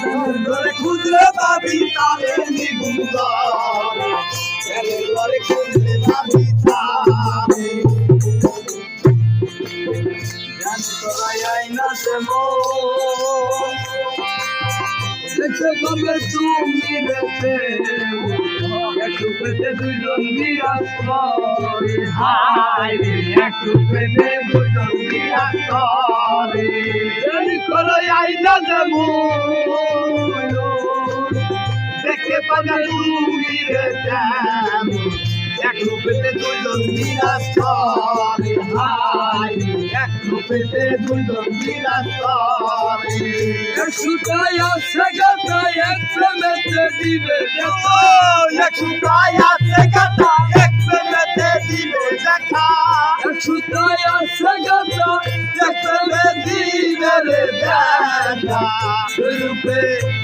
ঘরে খুঁজলে পাবি তারে জ্ঞানের ঘরে খুঁজলে পাবি তারে আইনা দেবো দেখতে পাবে তুমি দেখতে একটু পেতে দুজন বিরাজ করে হাই একটু পেতে দুজন বিরাজ করে জানি আইনা দেবো দেখতে পাবে তুমি দেখতে এক রূপেতে দুজন হাই এক রূপেতে দুজন বিরাজ সুতায় আছে গাতায় এক প্রেমেতে দিবে এক সুতায় আছে গাথা এক প্রেমেতে দিবে দেখা সুতায় দেখা রূপে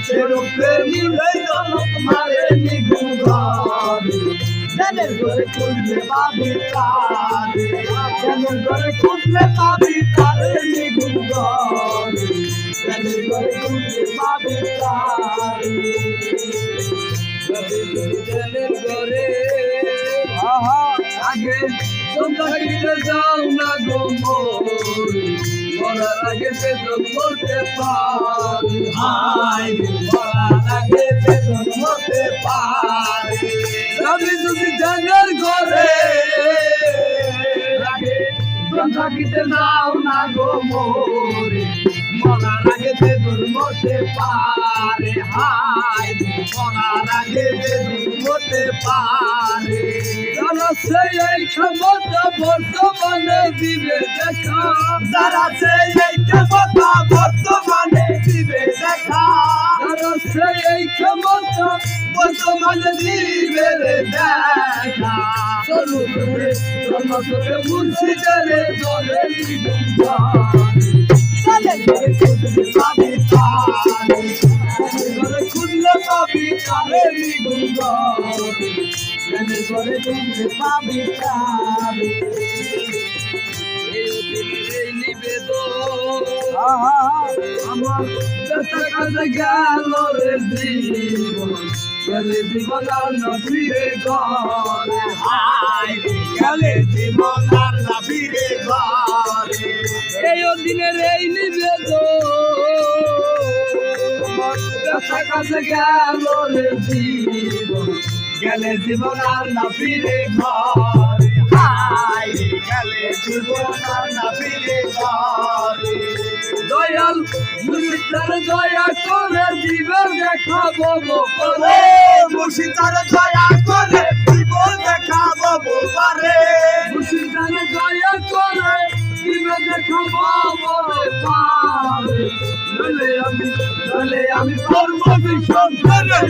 সে রূপে নিবে জনক মারে নিগুণ ঘরে জানের ঘরে খুঁজলে পাবি তারে জানের ঘরে খুঁজলে পাবি তারে নিগুণ ঘরে জানের ঘরে খুঁজলে পাবি তারে জনের ঘরে আহা। আগে তোমরা কিনে যাও না গো মোর। মরার আগে সে বলতে পারি হায় রে বলা লাগে বেদন হতে পারে আমি যদি জনের ঘরে তোর থাকিতে নাও না গো মোরে। মরার আগে বেদন হতে পারে হায়, মরার আগে বেদন হতে পারে সেই এই ক্ষমতা বর্তমানে দিবে দেখা। যারা সে এই ক্ষমতা বর্তমানে দিবে দেখা। যারা সেই এই ক্ষমতা বর্তমানে দিবে দেখা। চলু রে জন্মকে মুর্শিদারে ধরে জীবন চলে। তারে পাবি তারে জীবন ঘরে খুঁজলে পাবি এই নিবেদন আমার ব্যথা কাছে গেল রে জীবন দিনের এই নিবেদন কাছে গেল রে জীবন। গেলে জীবন আর না ফিরে ঘরে। হাই গেলে জীবন আর না ফিরে ঘরে। দয়াল, মুর্শিদার দয়া করে জীবন দেখাবো ওরে মুর্শিদার দয়া কর্ম ভীষণ করে